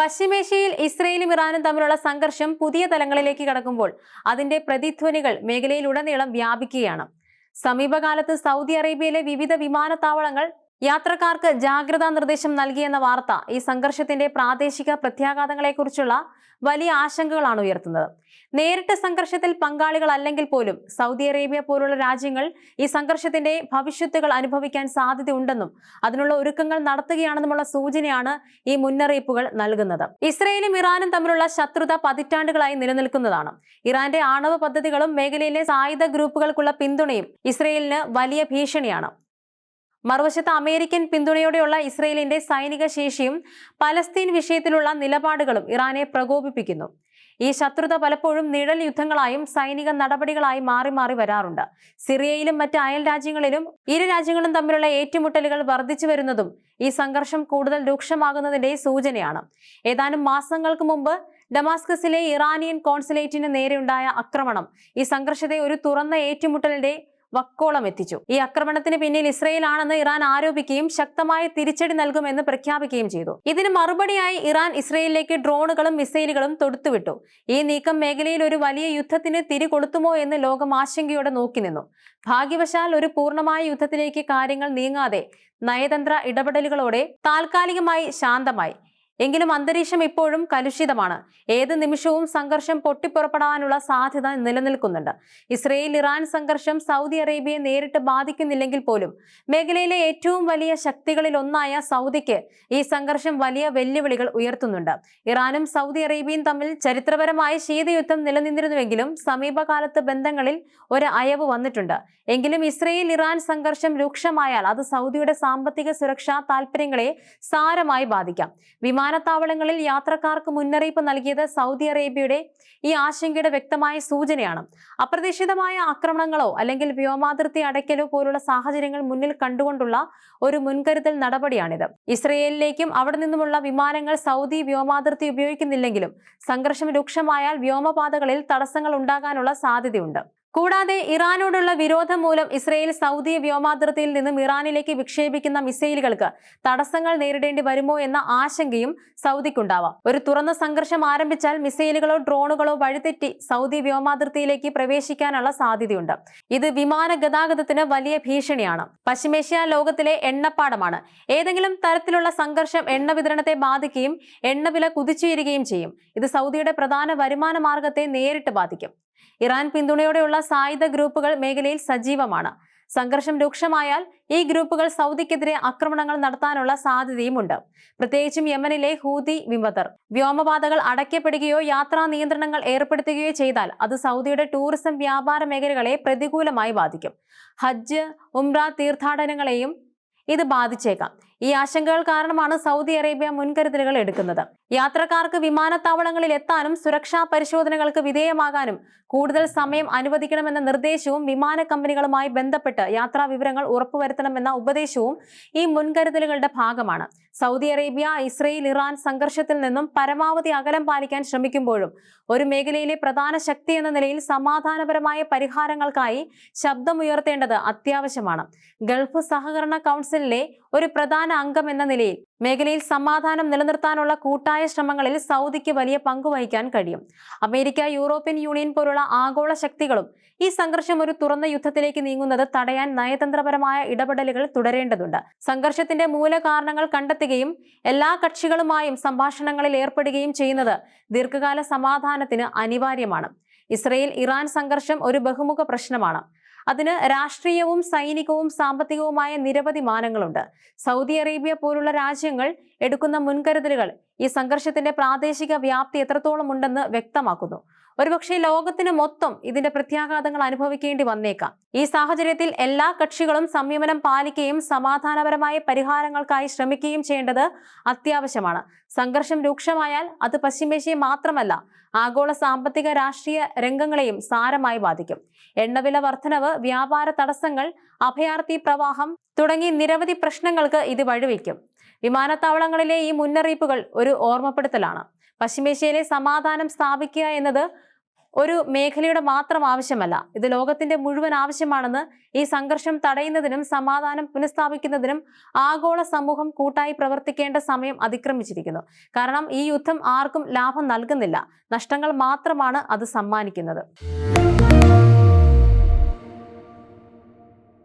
പശ്ചിമേഷ്യയിൽ ഇസ്രയേലും ഇറാനും തമ്മിലുള്ള സംഘർഷം പുതിയ തലങ്ങളിലേക്ക് കടക്കുമ്പോൾ അതിന്റെ പ്രതിധ്വനികൾ മേഖലയിലുടനീളം വ്യാപിക്കുകയാണ്. സമീപകാലത്ത് സൗദി അറേബ്യയിലെ വിവിധ വിമാനത്താവളങ്ങൾ യാത്രക്കാർക്ക് ജാഗ്രതാ നിർദ്ദേശം നൽകിയെന്ന വാർത്ത ഈ സംഘർഷത്തിന്റെ പ്രാദേശിക പ്രത്യാഘാതങ്ങളെക്കുറിച്ചുള്ള വലിയ ആശങ്കകളാണ് ഉയർത്തുന്നത്. നേരിട്ട് സംഘർഷത്തിൽ പങ്കാളികളല്ലെങ്കിൽ പോലും സൗദി അറേബ്യ പോലുള്ള രാജ്യങ്ങൾ ഈ സംഘർഷത്തിന്റെ ഭവിഷ്യത്തുകൾ അനുഭവിക്കാൻ സാധ്യതയുണ്ടെന്നും അതിനുള്ള ഒരുക്കങ്ങൾ നടത്തുകയാണെന്നുമുള്ള സൂചനയാണ് ഈ മുന്നറിയിപ്പുകൾ നൽകുന്നത്. ഇസ്രയേലും ഇറാനും തമ്മിലുള്ള ശത്രുത പതിറ്റാണ്ടുകളായി നിലനിൽക്കുന്നതാണ്. ഇറാന്റെ ആണവ പദ്ധതികളും മേഖലയിലെ സായുധ ഗ്രൂപ്പുകൾക്കുള്ള പിന്തുണയും ഇസ്രയേലിന് വലിയ ഭീഷണിയാണ്. മറുവശത്ത് അമേരിക്കൻ പിന്തുണയോടെയുള്ള ഇസ്രയേലിന്റെ സൈനിക ശേഷിയും പലസ്തീൻ വിഷയത്തിലുള്ള നിലപാടുകളും ഇറാനെ പ്രകോപിപ്പിക്കുന്നു. ഈ ശത്രുത പലപ്പോഴും നിഴൽ യുദ്ധങ്ങളായും സൈനിക നടപടികളായും മാറി മാറി വരാറുണ്ട്. സിറിയയിലും മറ്റ് അയൽ രാജ്യങ്ങളിലും ഇരു രാജ്യങ്ങളും തമ്മിലുള്ള ഏറ്റുമുട്ടലുകൾ വർദ്ധിച്ചു വരുന്നതും ഈ സംഘർഷം കൂടുതൽ രൂക്ഷമാകുന്നതിന്റെ സൂചനയാണ്. ഏതാനും മാസങ്ങൾക്ക് മുമ്പ് ഡമാസ്കസിലെ ഇറാനിയൻ കോൺസുലേറ്റിന് നേരെയുണ്ടായ ആക്രമണം ഈ സംഘർഷത്തെ ഒരു തുറന്ന ഏറ്റുമുട്ടലിന്റെ വക്കോളം എത്തിച്ചു. ഈ ആക്രമണത്തിന് പിന്നിൽ ഇസ്രയേൽ ആണെന്ന് ഇറാൻ ആരോപിക്കുകയും ശക്തമായ തിരിച്ചടി നൽകുമെന്ന് പ്രഖ്യാപിക്കുകയും ചെയ്തു. ഇതിന് മറുപടിയായി ഇറാൻ ഇസ്രയേലിലേക്ക് ഡ്രോണുകളും മിസൈലുകളും തൊടുത്തുവിട്ടു. ഈ നീക്കം മേഖലയിൽ ഒരു വലിയ യുദ്ധത്തിന് തിരികൊളുത്തുമോ എന്ന് ലോകം ആശങ്കയോടെ നോക്കി നിന്നു. ഭാഗ്യവശാൽ ഒരു പൂർണമായ യുദ്ധത്തിലേക്ക് കാര്യങ്ങൾ നീങ്ങാതെ നയതന്ത്ര ഇടപെടലുകളോടെ താൽക്കാലികമായി ശാന്തമായി. എങ്കിലും അന്തരീക്ഷം ഇപ്പോഴും കലുഷിതമാണ്. ഏത് നിമിഷവും സംഘർഷം പൊട്ടിപ്പുറപ്പെടാനുള്ള സാധ്യത നിലനിൽക്കുന്നുണ്ട്. ഇസ്രയേൽ ഇറാൻ സംഘർഷം സൗദി അറേബ്യയെ നേരിട്ട് ബാധിക്കുന്നില്ലെങ്കിൽ പോലും മേഖലയിലെ ഏറ്റവും വലിയ ശക്തികളിൽ ഒന്നായ സൗദിക്ക് ഈ സംഘർഷം വലിയ വെല്ലുവിളികൾ ഉയർത്തുന്നുണ്ട്. ഇറാനും സൗദി അറേബ്യയും തമ്മിൽ ചരിത്രപരമായ ശീതയുദ്ധം നിലനിന്നിരുന്നുവെങ്കിലും സമീപകാലത്ത് ബന്ധങ്ങളിൽ ഒരു അയവ് വന്നിട്ടുണ്ട്. എങ്കിലും ഇസ്രയേൽ ഇറാൻ സംഘർഷം രൂക്ഷമായാൽ അത് സൗദിയുടെ സാമ്പത്തിക സുരക്ഷാ താൽപര്യങ്ങളെ സാരമായി ബാധിക്കാം. വിമാനത്താവളങ്ങളിൽ യാത്രക്കാർക്ക് മുന്നറിയിപ്പ് നൽകിയത് സൗദി അറേബ്യയുടെ ഈ ആശങ്കയുടെ വ്യക്തമായ സൂചനയാണ്. അപ്രതീക്ഷിതമായ ആക്രമണങ്ങളോ അല്ലെങ്കിൽ വ്യോമാതിർത്തി അടയ്ക്കലോ പോലുള്ള സാഹചര്യങ്ങൾ മുന്നിൽ കണ്ടുകൊണ്ടുള്ള ഒരു മുൻകരുതൽ നടപടിയാണിത്. ഇസ്രയേലിലേക്കും അവിടെ നിന്നുമുള്ള വിമാനങ്ങൾ സൗദി വ്യോമാതിർത്തി ഉപയോഗിക്കുന്നില്ലെങ്കിലും സംഘർഷം രൂക്ഷമായാൽ വ്യോമപാതകളിൽ തടസ്സങ്ങൾ ഉണ്ടാകാനുള്ള സാധ്യതയുണ്ട്. കൂടാതെ ഇറാനോടുള്ള വിരോധം മൂലം ഇസ്രയേൽ സൗദി വ്യോമാതിർത്തിയിൽ നിന്നും ഇറാനിലേക്ക് വിക്ഷേപിക്കുന്ന മിസൈലുകൾക്ക് തടസ്സങ്ങൾ നേരിടേണ്ടി വരുമോ എന്ന ആശങ്കയും സൗദിക്കുണ്ടാവാം. ഒരു തുറന്ന സംഘർഷം ആരംഭിച്ചാൽ മിസൈലുകളോ ഡ്രോണുകളോ വഴിതെറ്റി സൗദി വ്യോമാതിർത്തിയിലേക്ക് പ്രവേശിക്കാനുള്ള സാധ്യതയുണ്ട്. ഇത് വിമാന ഗതാഗതത്തിന് വലിയ ഭീഷണിയാണ്. പശ്ചിമേഷ്യ ലോകത്തിലെ എണ്ണപ്പാടമാണ്. ഏതെങ്കിലും തരത്തിലുള്ള സംഘർഷം എണ്ണ വിതരണത്തെ ബാധിക്കുകയും എണ്ണവില കുതിച്ചുയരുകയും ചെയ്യും. ഇത് സൗദിയുടെ പ്രധാന വരുമാന മാർഗത്തെ നേരിട്ട് ബാധിക്കും. ഇറാൻ പിന്തുണയോടെയുള്ള സായുധ ഗ്രൂപ്പുകൾ മേഖലയിൽ സജീവമാണ്. സംഘർഷം രൂക്ഷമായാൽ ഈ ഗ്രൂപ്പുകൾ സൗദിക്കെതിരെ ആക്രമണങ്ങൾ നടത്താനുള്ള സാധ്യതയുമുണ്ട്. പ്രത്യേകിച്ചും യമനിലെ ഹൂതി വിമതർ. വ്യോമപാതകൾ അടയ്ക്കപ്പെടുകയോ യാത്രാ നിയന്ത്രണങ്ങൾ ഏർപ്പെടുത്തുകയോ ചെയ്താൽ അത് സൗദിയുടെ ടൂറിസം വ്യാപാര മേഖലകളെ പ്രതികൂലമായി ബാധിക്കും. ഹജ്ജ് ഉംറ തീർത്ഥാടനങ്ങളെയും ഇത് ബാധിച്ചേക്കാം. ഈ ആശങ്കകൾ കാരണമാണ് സൗദി അറേബ്യ മുൻകരുതലുകൾ എടുക്കുന്നത്. യാത്രക്കാർക്ക് വിമാനത്താവളങ്ങളിൽ എത്താനും സുരക്ഷാ പരിശോധനകൾക്ക് വിധേയമാകാനും കൂടുതൽ സമയം അനുവദിക്കണമെന്ന നിർദ്ദേശവും വിമാന കമ്പനികളുമായി ബന്ധപ്പെട്ട് യാത്രാ വിവരങ്ങൾ ഉറപ്പുവരുത്തണമെന്ന ഉപദേശവും ഈ മുൻകരുതലുകളുടെ ഭാഗമാണ്. സൗദി അറേബ്യ ഇസ്രയേൽ ഇറാൻ സംഘർഷത്തിൽ നിന്നും പരമാവധി അകലം പാലിക്കാൻ ശ്രമിക്കുമ്പോഴും ഒരു മേഖലയിലെ പ്രധാന ശക്തി എന്ന നിലയിൽ സമാധാനപരമായ പരിഹാരങ്ങൾക്കായി ശബ്ദമുയർത്തേണ്ടത് അത്യാവശ്യമാണ്. ഗൾഫ് സഹകരണ കൗൺസിലിലെ ഒരു പ്രധാന അംഗം എന്ന നിലയിൽ മേഖലയിൽ സമാധാനം നിലനിർത്താനുള്ള കൂട്ടായ ശ്രമങ്ങളിൽ സൗദിക്ക് വലിയ പങ്കുവഹിക്കാൻ കഴിയും. അമേരിക്ക യൂറോപ്യൻ യൂണിയൻ പോലുള്ള ആഗോള ശക്തികളും ഈ സംഘർഷം ഒരു തുറന്ന യുദ്ധത്തിലേക്ക് നീങ്ങുന്നത് തടയാൻ നയതന്ത്രപരമായ ഇടപെടലുകൾ തുടരേണ്ടതുണ്ട്. സംഘർഷത്തിന്റെ മൂലകാരണങ്ങൾ കണ്ടെത്തുകയും എല്ലാ കക്ഷികളുമായും സംഭാഷണങ്ങളിൽ ഏർപ്പെടുകയും ചെയ്യുന്നത് ദീർഘകാല സമാധാനത്തിന് അനിവാര്യമാണ്. ഇസ്രയേൽ ഇറാൻ സംഘർഷം ഒരു ബഹുമുഖ പ്രശ്നമാണ്. അതിന് രാഷ്ട്രീയവും സൈനികവും സാമ്പത്തികവുമായ നിരവധി മാനങ്ങളുണ്ട്. സൗദി അറേബ്യ പോലുള്ള രാജ്യങ്ങൾ എടുക്കുന്ന മുൻകരുതലുകൾ ഈ സംഘർഷത്തിന്റെ പ്രാദേശിക വ്യാപ്തി എത്രത്തോളം ഉണ്ടെന്ന് വ്യക്തമാക്കുന്നു. ഒരുപക്ഷെ ലോകത്തിന് മൊത്തം ഇതിന്റെ പ്രത്യാഘാതങ്ങൾ അനുഭവിക്കേണ്ടി വന്നേക്കാം. ഈ സാഹചര്യത്തിൽ എല്ലാ കക്ഷികളും സംയമനം പാലിക്കുകയും സമാധാനപരമായ പരിഹാരങ്ങൾക്കായി ശ്രമിക്കുകയും ചെയ്യേണ്ടത് അത്യാവശ്യമാണ്. സംഘർഷം രൂക്ഷമായാൽ അത് പശ്ചിമേഷ്യയെ മാത്രമല്ല ആഗോള സാമ്പത്തിക രാഷ്ട്രീയ രംഗങ്ങളെയും സാരമായി ബാധിക്കും. എണ്ണവില വർധനവ് വ്യാപാര തടസ്സങ്ങൾ അഭയാർത്ഥി പ്രവാഹം തുടങ്ങി നിരവധി പ്രശ്നങ്ങൾക്ക് ഇത് വഴിവെക്കും. വിമാനത്താവളങ്ങളിലെ ഈ മുന്നറിയിപ്പുകൾ ഒരു ഓർമ്മപ്പെടുത്തലാണ്. പശ്ചിമേഷ്യയിലെ സമാധാനം സ്ഥാപിക്കുക എന്നത് ഒരു മേഖലയുടെ മാത്രം ആവശ്യമല്ല. ഇത് ലോകത്തിന്റെ മുഴുവൻ ആവശ്യമാണെന്ന് ഈ സംഘർഷം തടയുന്നതിനും സമാധാനം പുനഃസ്ഥാപിക്കുന്നതിനും ആഗോള സമൂഹം കൂട്ടായി പ്രവർത്തിക്കേണ്ട സമയം അതിക്രമിച്ചിരിക്കുന്നു. കാരണം ഈ യുദ്ധം ആർക്കും ലാഭം നൽകുന്നില്ല. നഷ്ടങ്ങൾ മാത്രമാണ് അത് സമ്മാനിക്കുന്നത്.